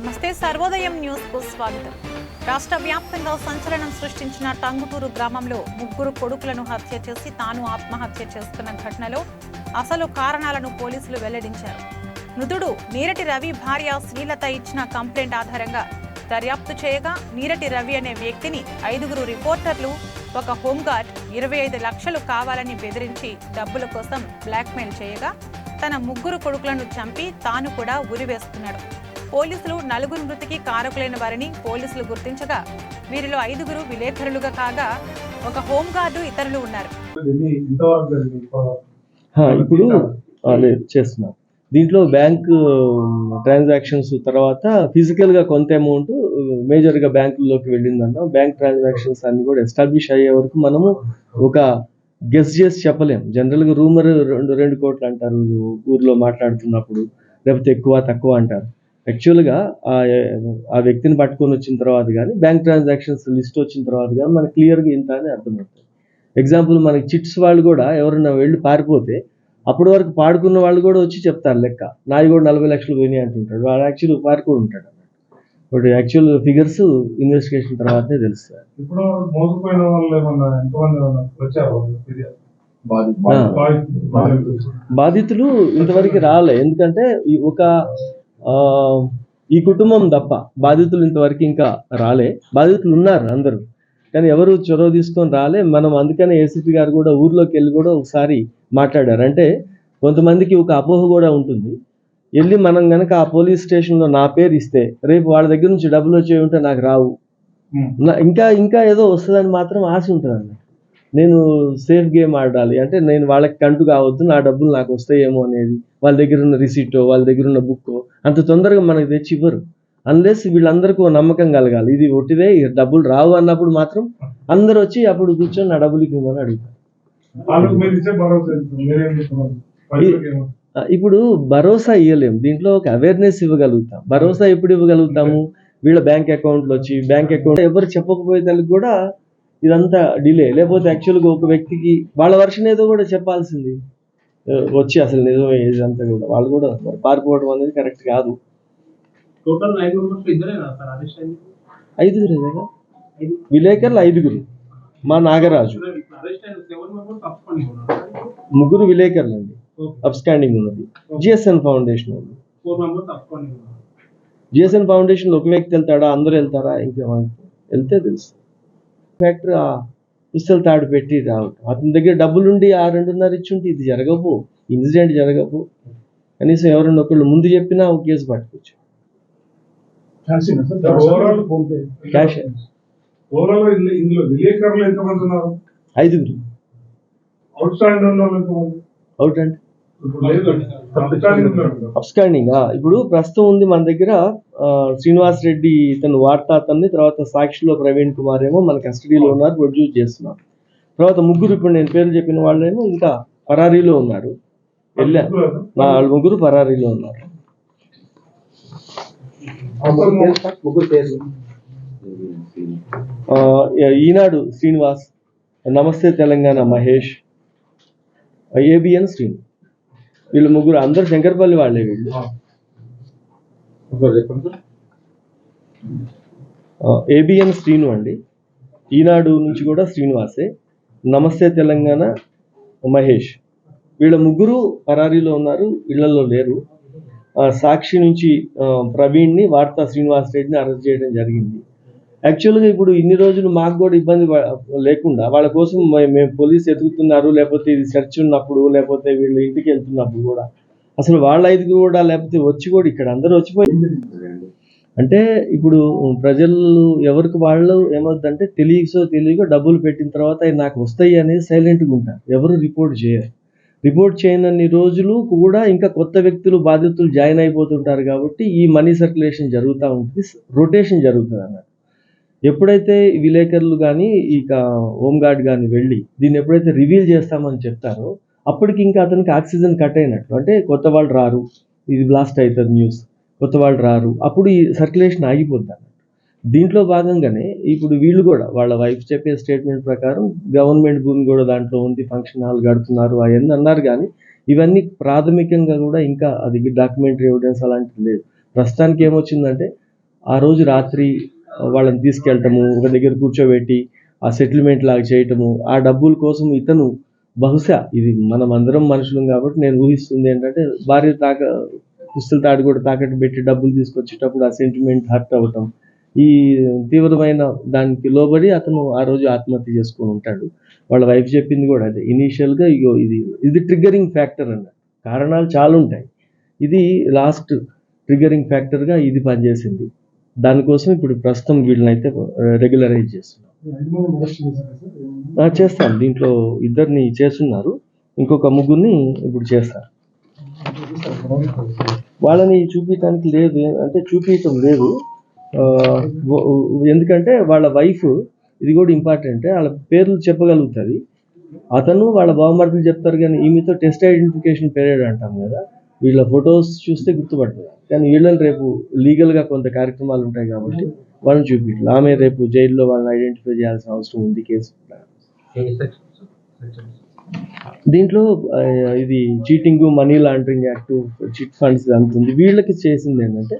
నమస్తే సర్వోదయం న్యూస్కు స్వాగతం. రాష్ట్ర వ్యాప్తంగా సంచలనం సృష్టించిన టంగుటూరు గ్రామంలో ముగ్గురు కొడుకులను హత్య చేసి తాను ఆత్మహత్య చేసుకున్న ఘటనలో అసలు కారణాలను పోలీసులు వెల్లడించారు. మృతుడు నీరటి రవి భార్య శ్రీలత ఇచ్చిన కంప్లైంట్ ఆధారంగా దర్యాప్తు చేయగా నీరటి రవి అనే వ్యక్తిని ఐదుగురు రిపోర్టర్లు ఒక హోంగార్డ్ ఇరవై ఐదు లక్షలు కావాలని బెదిరించి డబ్బుల కోసం బ్లాక్మెయిల్ చేయగా తన ముగ్గురు కొడుకులను చంపి తాను కూడా ఉరివేస్తున్నాడు. పోలీసులు నలుగురు మృతికి కారకులైన వారిని పోలీసులు గుర్తించగా వీరిలో ఐదుగురు విలేకరులుగా కాగా ఒక హోంగార్డు ఇతరులు ఉన్నారు. ఇప్పుడు చేస్తున్నాం. దీంట్లో బ్యాంక్ ట్రాన్సాక్షన్స్ తర్వాత ఫిజికల్గా కొంత అమౌంట్ మేజర్గా బ్యాంకుల్లోకి వెళ్ళిందన్న బ్యాంక్ ట్రాన్సాక్షన్స్ అన్ని కూడా ఎస్టాబ్లిష్ అయ్యే వరకు మనము ఒక గెస్ చేసి చెప్పలేం. జనరల్గా రూమర్ రెండు రెండు కోట్లు అంటారు ఊర్లో మాట్లాడుతున్నప్పుడు. లేకపోతే ఎక్కువ తక్కువ అంటారు. యాక్చువల్గా ఆ ఆ వ్యక్తిని పట్టుకొని వచ్చిన తర్వాత కానీ బ్యాంక్ ట్రాన్సాక్షన్స్ లిస్ట్ వచ్చిన తర్వాత కానీ మనకు క్లియర్గా ఇంత అని అర్థమవుతుంది. ఎగ్జాంపుల్ మనకి చిట్స్ వాళ్ళు కూడా ఎవరైనా వెళ్ళి పారిపోతే అప్పటి వరకు పాడుకున్న వాళ్ళు కూడా వచ్చి చెప్తారు లెక్క. నాది కూడా నలభై లక్షలు పోయినాయి అంటుంటాడు. వాడు యాక్చువల్ పాడుకొని ఉంటాడు బట్ యాక్చువల్ ఫిగర్స్ ఇన్వెస్టిగేషన్ తర్వాతనే తెలుస్తాయి. ఇప్పుడు మోసపోయిన వాళ్ళు ఏమన్నా ఎంతమంది వచ్చారు. బాధితులు. ఇంతవరకు రాలే. ఎందుకంటే ఒక ఈ కుటుంబం తప్ప బాధితులు ఇంతవరకు ఇంకా రాలే. బాధితులు ఉన్నారు అందరూ. కానీ ఎవరు చొరవ తీసుకొని రాలే. మనం అందుకనే ఏసీపీ గారు కూడా ఊర్లోకి వెళ్ళి కూడా ఒకసారి మాట్లాడారు. అంటే కొంతమందికి ఒక అపోహ కూడా ఉంటుంది. వెళ్ళి మనం గనక ఆ పోలీస్ స్టేషన్లో నా పేరు ఇస్తే రేపు వాళ్ళ దగ్గర నుంచి డబ్బులు వచ్చేవి ఉంటే నాకు రావు. ఇంకా ఇంకా ఏదో వస్తుందని మాత్రం ఆశ ఉంటుంది అన్నమాట నేను సేఫ్ గేమ్ ఆడాలి. అంటే నేను వాళ్ళకి కంటు కావద్దు నా డబ్బులు నాకు వస్తాయేమో అనేది. వాళ్ళ దగ్గర ఉన్న రిసీట్ వాళ్ళ దగ్గర ఉన్న బుక్ అంత తొందరగా మనకి తెచ్చి ఇవ్వరు. అన్లెస్ వీళ్ళందరికీ ఓ నమ్మకం కలగాలి. ఇది ఒట్టిదే డబ్బులు రావు అన్నప్పుడు మాత్రం అందరు వచ్చి అప్పుడు కూర్చొని నా డబ్బులు ఇవ్వమని అడుగుతారు. ఇప్పుడు భరోసా ఇవ్వలేము దీంట్లో ఒక అవేర్నెస్ ఇవ్వగలుగుతాం. భరోసా ఎప్పుడు ఇవ్వగలుగుతాము? వీళ్ళ బ్యాంక్ అకౌంట్లు వచ్చి బ్యాంక్ అకౌంట్ ఎవరు చెప్పకపోయేదానికి కూడా ఇదంతా డిలే లేకపోతే యాక్చువల్గా ఒక వ్యక్తికి వాళ్ళ వర్షన్ ఏదో కూడా చెప్పాల్సింది. వచ్చి అసలు నిజమే ఇదంతా కూడా. వాళ్ళు కూడా మరి పారిపోవడం అనేది కరెక్ట్ కాదు. టోటల్ అయింది ఐదుగురు కదా? విలేకరులు ఐదుగురు. మా నాగరాజు. ముగ్గురు విలేకరులు అండి. అబ్స్టాండింగ్ ఉన్నది. జిఎస్ఎన్ ఫౌండేషన్ ఉన్నారు జిఎస్ఎన్ ఫౌండేషన్లో ఒక వ్యక్తి వెళ్తాడా? అందరూ వెళ్తారా? ఇంకా వెళ్తే తెలుసు. ఫ్యాక్టరీ ఆ పుస్తల తాడు పెట్టి రావటం అతని దగ్గర డబ్బులుండి ఆ రెండున్నర ఇచ్చుంటే ఇది జరగవు ఇన్సిడెంట్ జరగవు. కనీసం ఎవరైనా ఒకళ్ళు ముందు చెప్పినా ఒక కేసు పట్టుకోవచ్చు క్యాష్ ఐదుగురు. అవుట్ అంటే అబ్స్టాండింగ్ ఇప్పుడు ప్రస్తుతం ఉంది మన దగ్గర శ్రీనివాస్ రెడ్డి ఇతను వార్తా అతన్ని తర్వాత సాక్షిలో ప్రవీణ్ కుమార్ ఏమో మన కస్టడీలో ఉన్నారు ప్రొడ్యూస్ చేస్తున్నాం తర్వాత ముగ్గురు ఇప్పుడు నేను పేరు చెప్పిన వాళ్ళేమో ఇంకా పరారీలో ఉన్నారు. వెళ్ళా. వాళ్ళ ముగ్గురు పరారీలో ఉన్నారు. ఈనాడు శ్రీనివాస్ నమస్తే తెలంగాణ మహేష్ ఏబిఎన్ శ్రీను వీళ్ళు ముగ్గురు అందరు శంకర్పల్లి వాళ్ళే వీళ్ళు. ఏబిఎన్ శ్రీను అండి. ఈనాడు నుంచి కూడా శ్రీనివాసే. నమస్తే తెలంగాణ మహేష్. వీళ్ళ ముగ్గురు పరారీలో ఉన్నారు ఇళ్ళలో లేరు. సాక్షి నుంచి ప్రవీణ్ని వార్తా శ్రీనివాస్ రెడ్డిని అరెస్ట్ చేయడం జరిగింది. యాక్చువల్గా ఇప్పుడు ఇన్ని రోజులు మాకు కూడా ఇబ్బంది లేకుండా వాళ్ళ కోసం మేము పోలీస్ ఎదుగుతున్నారు లేకపోతే ఇది సెర్చ్ ఉన్నప్పుడు లేకపోతే వీళ్ళు ఇంటికి వెళ్తున్నప్పుడు కూడా. అసలు వాళ్ళ ఐదుగురు కూడా లేకపోతే వచ్చి కూడా ఇక్కడ అందరూ వచ్చిపోయి అంటే ఇప్పుడు ప్రజలు ఎవరికి వాళ్ళు ఏమవుతుందంటే తెలియసో తెలియకో డబ్బులు పెట్టిన తర్వాత "అవి నాకు వస్తాయి అనేది సైలెంట్గా ఉంటారు. ఎవరు రిపోర్ట్ చేయరు. రిపోర్ట్ చేయనన్ని రోజులు కూడా ఇంకా కొత్త వ్యక్తులు బాధితులు జాయిన్ అయిపోతుంటారు కాబట్టి ఈ మనీ సర్క్యులేషన్ జరుగుతూ ఉంటుంది రొటేషన్ జరుగుతుంది అన్నమాట ఎప్పుడైతే విలేకరులు కానీ ఇక హోంగార్డ్ కానీ వెళ్ళి దీన్ని ఎప్పుడైతే రివీల్ చేస్తామని చెప్తారో అప్పటికి ఇంకా అతనికి ఆక్సిజన్ కట్ అయినట్లు అంటే కొత్త వాళ్ళు రారు. ఇది బ్లాస్ట్ అవుతుంది న్యూస్. కొత్త వాళ్ళు రారు. అప్పుడు ఈ సర్క్యులేషన్ ఆగిపోద్ది దీంట్లో భాగంగానే ఇప్పుడు వీళ్ళు కూడా వాళ్ళ వైఫ్ చెప్పే స్టేట్మెంట్ ప్రకారం గవర్నమెంట్ భూమి కూడా దాంట్లో ఉంది ఫంక్షన్ హాల్ కడుతున్నారు అవన్నీ అన్నారు కానీ ఇవన్నీ ప్రాథమికంగా కూడా ఇంకా అది డాక్యుమెంటరీ ఎవిడెన్స్ అలాంటిది లేదు. ప్రస్తుతానికి ఏమొచ్చిందంటే ఆ రోజు రాత్రి వాళ్ళని తీసుకెళ్ళటము ఒక దగ్గర కూర్చోబెట్టి ఆ సెటిల్మెంట్ లాగా చేయటము ఆ డబ్బుల కోసం ఇతను బహుశా ఇది మనం అందరం మనుషులం కాబట్టి నేను ఊహిస్తుంది ఏంటంటే భార్య తాక పుస్తల తాడు కూడా తాకట్టు పెట్టి డబ్బులు తీసుకొచ్చేటప్పుడు ఆ సెంటిమెంట్ హర్ట్ అవ్వటం ఈ తీవ్రమైన దానికి లోబడి అతను ఆ రోజు ఆత్మహత్య చేసుకొని ఉంటాడు. వాళ్ళ వైఫ్ చెప్పింది కూడా అదే. ఇనీషియల్గా ఇగో ఇది ఇది ట్రిగ్గరింగ్ ఫ్యాక్టర్ అన్న. కారణాలు చాలా ఉంటాయి. ఇది లాస్ట్ ట్రిగ్గరింగ్ ఫ్యాక్టర్గా ఇది పనిచేసింది. దానికోసం ఇప్పుడు ప్రస్తుతం వీళ్ళని అయితే రెగ్యులరైజ్ చేస్తున్నాం చేస్తాం. దీంట్లో ఇద్దరిని చేస్తున్నారు. ఇంకొక ముగ్గురిని ఇప్పుడు చేస్తారు. వాళ్ళని చూపించడానికి లేదు. అంటే చూపించడం లేదు. ఎందుకంటే వాళ్ళ వైఫ్ ఇది కూడా ఇంపార్టెంట్ వాళ్ళ పేర్లు చెప్పగలుగుతుంది. అతను వాళ్ళ బావమరుదులు చెప్తారు కానీ ఈమెతో టెస్ట్ ఐడెంటిఫికేషన్ పీరియడ్ అంటాం కదా. వీళ్ళ ఫొటోస్ చూస్తే గుర్తుపడుతుంది కానీ వీళ్ళని రేపు లీగల్గా కొంత కార్యక్రమాలు ఉంటాయి కాబట్టి వాళ్ళని చూపించాలి ఆమె రేపు జైల్లో వాళ్ళని ఐడెంటిఫై చేయాల్సిన అవసరం ఉంది కేసు. దీంట్లో ఇది cheating money laundering act chit funds అంతుంది వీళ్ళకి చేసింది ఏంటంటే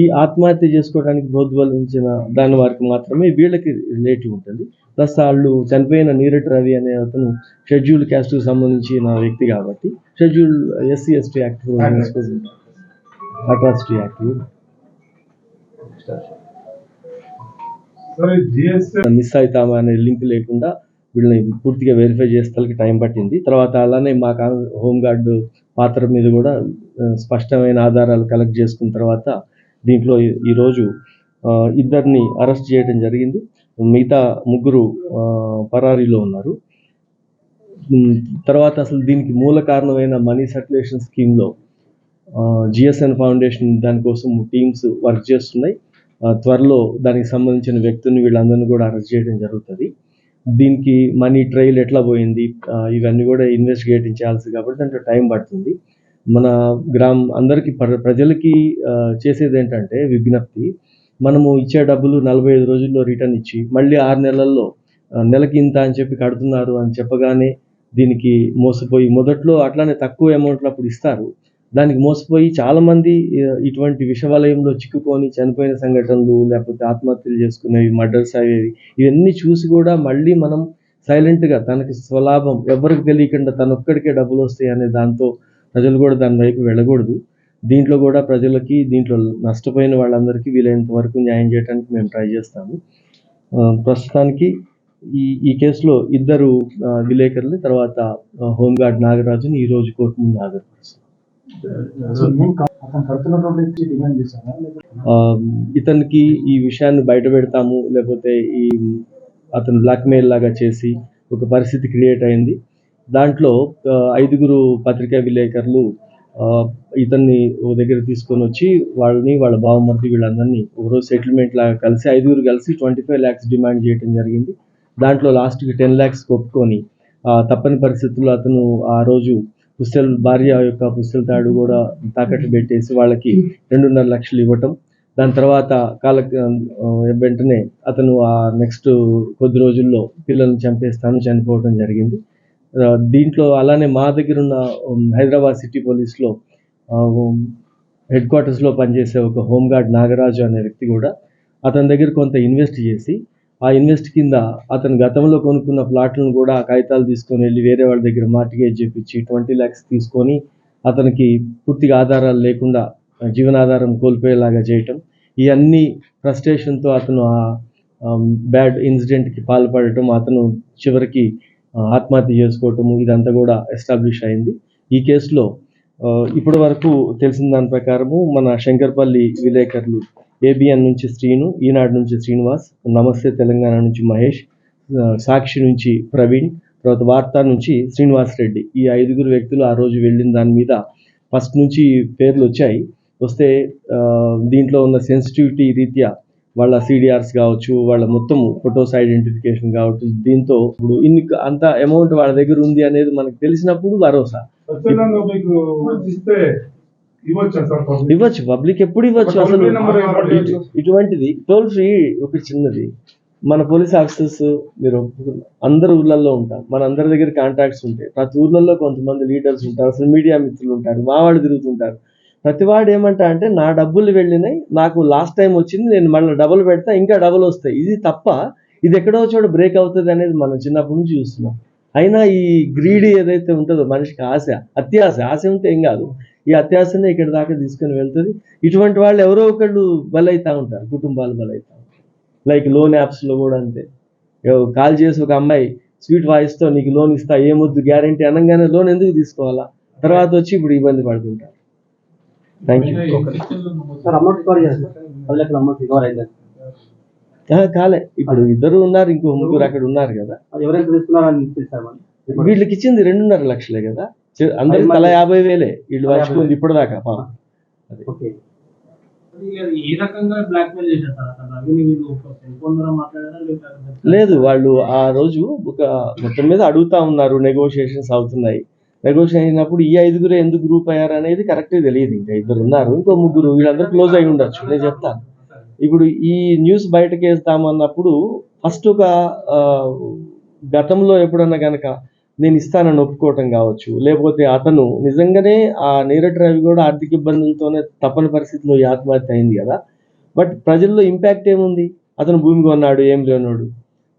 ఈ ఆత్మహత్య చేసుకోవడానికి ప్రోద్బలించిన దాని వారికి మాత్రమే వీళ్ళకి రిలేటివ్ ఉంటుంది. ప్లస్ వాళ్ళు చనిపోయిన నీరట్ రవి అనే అతను షెడ్యూల్ క్యాస్ట్కి సంబంధించిన వ్యక్తి కాబట్టి schedule SC ST act atrocity act miss అవుతామా అనే లింక్ లేకుండా వీళ్ళని పూర్తిగా వెరిఫై చేసేందుకు టైం పట్టింది. తర్వాత అలానే మా హోంగార్డ్ పాత్ర మీద కూడా స్పష్టమైన ఆధారాలు కలెక్ట్ చేసుకున్న తర్వాత దీంట్లో ఈరోజు ఇద్దరిని అరెస్ట్ చేయడం జరిగింది. మిగతా ముగ్గురు పరారీలో ఉన్నారు. తర్వాత అసలు దీనికి మూల కారణమైన మనీ సర్క్యులేషన్ స్కీమ్లో జిఎస్ఎన్ ఫౌండేషన్ దానికోసం టీమ్స్ వర్క్ చేస్తున్నాయి. త్వరలో దానికి సంబంధించిన వ్యక్తుల్ని వీళ్ళందరినీ కూడా అరెస్ట్ చేయడం జరుగుతుంది. దీనికి మనీ ట్రైల్ ఎట్లా పోయింది? ఇవన్నీ కూడా ఇన్వెస్టిగేట్ చేయాల్సి కాబట్టి దాంట్లో టైం పడుతుంది. మన గ్రామం అందరికీ ప్ర- ప్రజలకి చేసేది ఏంటంటే విజ్ఞప్తి మనము ఇచ్చే డబ్బులు నలభై ఐదు రోజుల్లో రిటర్న్ ఇచ్చి మళ్ళీ ఆరు నెలల్లో నెలకి ఇంత అని చెప్పి కడుతున్నారు అని చెప్పగానే దీనికి మోసపోయి మొదట్లో అట్లానే తక్కువ అమౌంట్లో అప్పుడు ఇస్తారు. దానికి మోసపోయి చాలామంది ఇటువంటి విషవలయంలో చిక్కుకొని చనిపోయిన సంఘటనలు లేకపోతే ఆత్మహత్యలు చేసుకునేవి మర్డర్స్ అయ్యేవి ఇవన్నీ చూసి కూడా మళ్ళీ మనం సైలెంట్గా తనకి స్వలాభం ఎవరికి తెలియకుండా తనొక్కడికే డబ్బులు వస్తాయి అనే దాంతో ప్రజలు కూడా దాని వైపు వెళ్ళకూడదు. దీంట్లో కూడా ప్రజలకి దీంట్లో నష్టపోయిన వాళ్ళందరికీ వీలైనంత వరకు న్యాయం చేయడానికి మేము ట్రై చేస్తాము. ప్రస్తుతానికి ఈ ఈ కేసులో ఇద్దరు విలేకరులు తర్వాత హోంగార్డ్ నాగరాజుని ఈ రోజు కోర్టు ముందు హాజరుపరుస్తారు. ఇతనికి ఈ విషయాన్ని బయట పెడతాము లేకపోతే ఈ అతను బ్లాక్మెయిల్ లాగా చేసి ఒక పరిస్థితి క్రియేట్ అయింది. దాంట్లో ఐదుగురు పత్రికా విలేకరులు ఇతన్ని ఓ దగ్గర తీసుకొని వచ్చి వాళ్ళని వాళ్ళ బావమరిది వీళ్ళందరినీ ఒకరోజు సెటిల్మెంట్ లాగా కలిసి ఐదుగురు కలిసి ట్వంటీ ఫైవ్ ల్యాక్స్ డిమాండ్ చేయడం జరిగింది. దాంట్లో లాస్ట్కి టెన్ ల్యాక్స్ ఒప్పుకొని తప్పని పరిస్థితుల్లో అతను ఆ రోజు పుస్తల్ భార్య యొక్క పుస్తల తాడు కూడా తాకట్టు పెట్టేసి వాళ్ళకి రెండున్నర లక్షలు ఇవ్వటం. దాని తర్వాత కాల వెంటనే అతను ఆ నెక్స్ట్ కొద్ది రోజుల్లో పిల్లల్ని చంపేస్తాను చనిపోవడం జరిగింది. దీంట్లో అలానే మా దగ్గర ఉన్న హైదరాబాద్ సిటీ పోలీస్లో హెడ్ క్వార్టర్స్లో పనిచేసే ఒక హోంగార్డ్ నాగరాజు అనే వ్యక్తి కూడా అతని దగ్గర కొంత ఇన్వెస్ట్ చేసి ఆ ఇన్వెస్ట్ కింద అతను గతంలో కొనుక్కున్న ప్లాట్లను కూడా కాగితాలు తీసుకొని వెళ్ళి వేరే వాళ్ళ దగ్గర మార్టిగేజ్ చేపించి ట్వంటీ ల్యాక్స్ తీసుకొని అతనికి పూర్తిగా ఆధారాలు లేకుండా జీవనాధారం కోల్పోయేలాగా చేయటం ఇవన్నీ ఫ్రస్ట్రేషన్తో అతను ఆ బ్యాడ్ ఇన్సిడెంట్కి పాల్పడటం అతను చివరికి ఆత్మహత్య చేసుకోవటము ఇదంతా కూడా ఎస్టాబ్లిష్ అయింది. ఈ కేసులో ఇప్పటి వరకు తెలిసిన దాని ప్రకారము మన శంకర్పల్లి విలేకరులు ఏబిఎన్ నుంచి శ్రీను ఈనాడు నుంచి శ్రీనివాస్ నమస్తే తెలంగాణ నుంచి మహేష్ సాక్షి నుంచి ప్రవీణ్ తర్వాత వార్తా నుంచి శ్రీనివాస్ రెడ్డి. ఈ ఐదుగురు వ్యక్తులు ఆ రోజు వెళ్ళిన దాని మీద ఫస్ట్ నుంచి పేర్లు వచ్చాయి. వస్తే దీంట్లో ఉన్న సెన్సిటివిటీ రీత్యా వాళ్ళ సిడిఆర్స్ కావచ్చు వాళ్ళ మొత్తం ఫొటోస్ ఐడెంటిఫికేషన్ కావచ్చు దీంతో ఇప్పుడు ఇన్ని అంత అమౌంట్ వాళ్ళ దగ్గర ఉంది అనేది మనకు తెలిసినప్పుడు భరోసా. ఇవ్వచ్చా పబ్లిక్ ఎప్పుడు ఇవ్వచ్చు ఒక అసలు. ఇటువంటిది టోల్ ఫ్రీ ఒకటి చిన్నది. మన పోలీస్ ఆఫీసర్స్ మీరు అందరు ఊర్లలో ఉంటారు మన అందరి దగ్గర కాంటాక్ట్స్ ఉంటాయి. ప్రతి ఊర్లలో కొంతమంది లీడర్స్ ఉంటారు అసలు మీడియా మిత్రులు ఉంటారు మా వాళ్ళు తిరుగుతుంటారు. ప్రతివాడు ఏమంటా అంటే నా డబ్బులు వెళ్ళినాయి నాకు లాస్ట్ టైం వచ్చింది నేను మళ్ళీ డబుల్ పెడతా ఇంకా డబుల్ వస్తాయి. ఇది తప్ప ఇది ఎక్కడో చోట బ్రేక్ అవుతుంది అనేది మనం చిన్నప్పటి నుంచి చూస్తున్నాం. అయినా ఈ గ్రీడీ ఏదైతే ఉంటుందో మనిషికి ఆశ అత్యాశ ఆశ ఉంటే ఏం కాదు. ఈ అత్యాశనే ఇక్కడ దాకా తీసుకొని వెళ్తుంది. ఇటువంటి వాళ్ళు ఎవరో ఒకళ్ళు బలైతా ఉంటారు కుటుంబాలు బలైతా ఉంటారు. లైక్ లోన్ యాప్స్లో కూడా అంతే. కాల్ చేసి ఒక అమ్మాయి స్వీట్ వాయిస్తో నీకు లోన్ ఇస్తా ఏమొద్దు గ్యారంటీ అనగానే లోన్ ఎందుకు తీసుకోవాలా? తర్వాత వచ్చి ఇప్పుడు ఇబ్బంది పడుతుంటారు కాలే. ఇప్పుడు ఇద్దరు ఉన్నారు ఇంకో ముగ్గురు అక్కడ ఉన్నారు కదా. వీళ్ళకి ఇచ్చింది రెండున్నర లక్షలే కదా. అందరికి తల యాభై వేలే. వీళ్ళు పాపం. ఫోన్ ద్వారా మాట్లాడారా లేకపోతే లేదు వాళ్ళు ఆ రోజు ఒక మొత్తం మీద అడుగుతా ఉన్నారు నెగోషియేషన్స్ అవుతున్నాయి. నెగోషియేషన్ అయినప్పుడు ఈ ఐదుగురు ఎందుకు గ్రూప్ అయ్యారు అనేది కరెక్ట్గా తెలియదు ఇంకా. ఇద్దరు ఉన్నారు. ఇంకో ముగ్గురు వీళ్ళందరూ క్లోజ్ అయి ఉండొచ్చు. నేను చెప్తాను. ఇప్పుడు ఈ న్యూస్ బయటకు వేస్తామన్నప్పుడు ఫస్ట్ ఒక గతంలో ఎప్పుడన్నా కనుక నేను ఇస్తానని ఒప్పుకోవటం కావచ్చు లేకపోతే అతను నిజంగానే ఆ నీరట్ రవి కూడా ఆర్థిక ఇబ్బందులతోనే తప్పని పరిస్థితిలో ఈ ఆత్మహత్య అయింది కదా. బట్ ప్రజల్లో ఇంపాక్ట్ ఏముంది? అతను భూమి కొన్నాడు ఏం లేనాడు.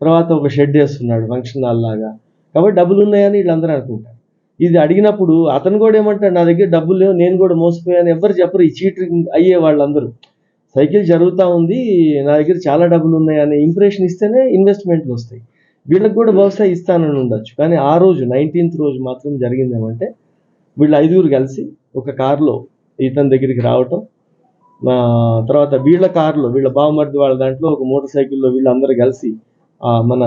తర్వాత ఒక షెడ్ వేస్తున్నాడు ఫంక్షన్ హాల్ లాగా. కాబట్టి డబ్బులు ఉన్నాయని వీళ్ళందరూ అనుకుంటారు. ఇది అడిగినప్పుడు అతను కూడా ఏమంటాడు నా దగ్గర డబ్బులు లేవు నేను కూడా మోసపోయాను. ఎవరు చెప్పరు ఈ చీటింగ్ అయ్యే వాళ్ళందరూ. సైకిల్ జరుగుతూ ఉంది నా దగ్గర చాలా డబ్బులు ఉన్నాయి అనే ఇంప్రెషన్ ఇస్తేనే ఇన్వెస్ట్మెంట్లు వస్తాయి. వీళ్ళకి కూడా బహుశా ఇస్తానని ఉండొచ్చు. కానీ ఆ రోజు నైన్టీన్త్ రోజు మాత్రం జరిగింది ఏమంటే వీళ్ళు ఐదుగురు కలిసి ఒక కారులో ఇతని దగ్గరికి రావటం తర్వాత వీళ్ళ కారులో వీళ్ళ బావమర్ది వాళ్ళ దాంట్లో ఒక మోటార్ సైకిల్లో వీళ్ళందరూ కలిసి మన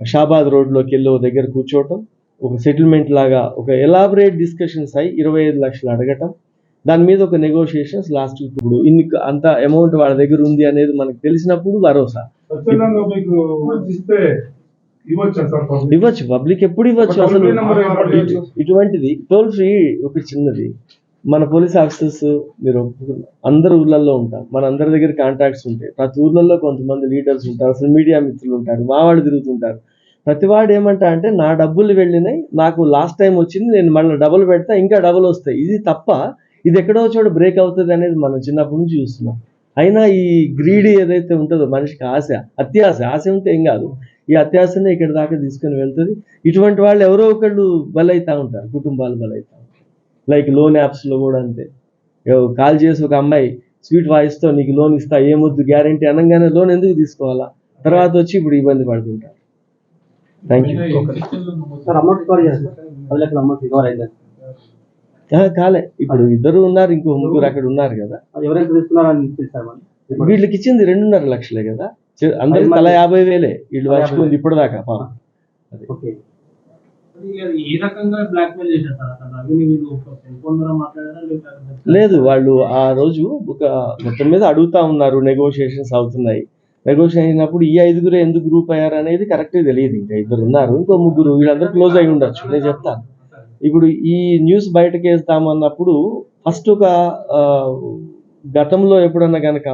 షాబాద్ రోడ్లోకి వెళ్ళి ఒక దగ్గర కూర్చోవటం ఒక సెటిల్మెంట్ లాగా ఒక ఎలాబరేట్ డిస్కషన్స్ అయి ఇరవై ఐదు లక్షలు అడగటం దాని మీద ఒక నెగోషియేషన్స్ లాస్ట్ ఇప్పుడు ఇన్ని అంత అమౌంట్ వాళ్ళ దగ్గర ఉంది అనేది మనకు తెలిసినప్పుడు భరోసా. ఇవ్వచ్చా పబ్లిక్ ఎప్పుడు ఇవ్వచ్చు ఒక అసలు? ఇటువంటిది టోల్ ఫ్రీ ఒకటి చిన్నది. మన పోలీస్ ఆఫీసర్స్ మీరు అందరు ఊర్లలో ఉంటాం. మన అందరి దగ్గర కాంటాక్ట్స్ ఉంటాయి. ప్రతి ఊర్లలో కొంతమంది లీడర్స్ ఉంటారు అసలు మీడియా మిత్రులు ఉంటారు మా వాళ్ళు తిరుగుతుంటారు. ప్రతివాడు ఏమంటా అంటే నా డబ్బులు వెళ్ళినాయి నాకు లాస్ట్ టైం వచ్చింది నేను మళ్ళీ డబుల్ పెడతా ఇంకా డబుల్ వస్తాయి. ఇది తప్ప ఇది ఎక్కడో చోట బ్రేక్ అవుతుంది అనేది మనం చిన్నప్పటి నుంచి చూస్తున్నాం. అయినా ఈ గ్రీడీ ఏదైతే ఉంటుందో మనిషికి ఆశ అత్యాశ ఆశ ఉంటే ఏం కాదు. ఈ అత్యాశనే ఇక్కడ దాకా తీసుకొని వెళ్తుంది. ఇటువంటి వాళ్ళు ఎవరో ఒకళ్ళు బలైతా ఉంటారు కుటుంబాలు బలైతా ఉంటారు లైక్ లోన్ యాప్స్లో కూడా అంతే. కాల్ చేసి ఒక అమ్మాయి స్వీట్ వాయిస్తో నీకు లోన్ ఇస్తా ఏమొద్దు గ్యారంటీ అనగానే లోన్ ఎందుకు తీసుకోవాలా? తర్వాత వచ్చి ఇప్పుడు ఇబ్బంది పడుతుంటారు. థ్యాంక్ యూ కాలే. ఇప్పుడు ఇద్దరు ఉన్నారు ఇంకో ముగ్గురు అక్కడ ఉన్నారు కదా. వీళ్ళకి ఇచ్చింది రెండున్నర లక్షలే కదా. అందరికి తల యాభై వేలే. వీళ్ళు వచ్చుకుంది ఇప్పటిదాకా పాపం. లేదు వాళ్ళు ఆ రోజు ఒక మొత్తం మీద అడుగుతా ఉన్నారు నెగోషియేషన్స్ అవుతున్నాయి. నెగోషియేషన్ అయినప్పుడు ఈ ఐదుగురు ఎందుకు గ్రూప్ అయ్యారు అనేది కరెక్ట్గా తెలియదు ఇంకా. ఇద్దరు ఉన్నారు ఇంకో ముగ్గురు వీళ్ళందరూ క్లోజ్ అయి ఉండొచ్చు నేను చెప్తాను. ఇప్పుడు ఈ న్యూస్ బయటకు వేస్తామన్నప్పుడు ఫస్ట్ ఒక గతంలో ఎప్పుడన్నా కనుక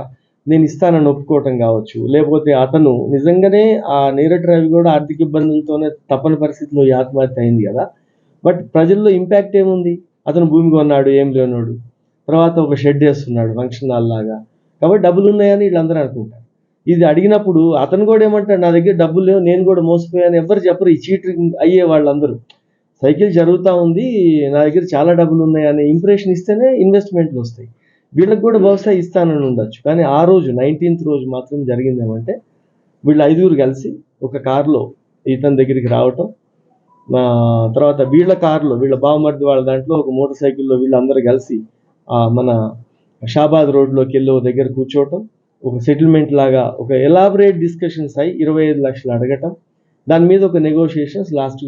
నేను ఇస్తానని ఒప్పుకోవటం కావచ్చు లేకపోతే అతను నిజంగానే ఆ నీరట్ రవి కూడా ఆర్థిక ఇబ్బందులతోనే తప్పని పరిస్థితిలో ఈ ఆత్మహత్య అయింది కదా. బట్ ప్రజల్లో ఇంపాక్ట్ ఏముంది? అతను భూమి కొన్నాడు ఏం లేనాడు. తర్వాత ఒక షెడ్ వేస్తున్నాడు ఫంక్షన్ హాల్ లాగా. కాబట్టి డబ్బులు ఉన్నాయని వీళ్ళందరూ అనుకుంటారు. ఇది అడిగినప్పుడు అతను కూడా ఏమంటాడు నా దగ్గర డబ్బులు లేవు నేను కూడా మోసపోయాను. ఎవరు చెప్పరు ఈ చీటింగ్ అయ్యే వాళ్ళందరూ. సైకిల్ జరుగుతూ ఉంది నా దగ్గర చాలా డబ్బులు ఉన్నాయి అనే ఇంప్రెషన్ ఇస్తేనే ఇన్వెస్ట్మెంట్లు వస్తాయి. వీళ్ళకి కూడా బహుశా ఇస్తానని ఉండొచ్చు. కానీ ఆ రోజు నైన్టీన్త్ రోజు మాత్రం జరిగింది ఏమంటే వీళ్ళు ఐదుగురు కలిసి ఒక కారులో ఇతని దగ్గరికి రావటం తర్వాత వీళ్ళ కారులో వీళ్ళ బావమర్ది వాళ్ళ దాంట్లో ఒక మోటార్ సైకిల్లో వీళ్ళందరూ కలిసి మన షాబాద్ రోడ్లోకి వెళ్ళి ఒక దగ్గర కూర్చోవటం ఒక సెటిల్మెంట్ లాగా ఒక ఎలాబరేట్ డిస్కషన్స్ అయి ఇరవై ఐదు లక్షలు అడగటం దాని మీద ఒక నెగోషియేషన్స్ లాస్ట్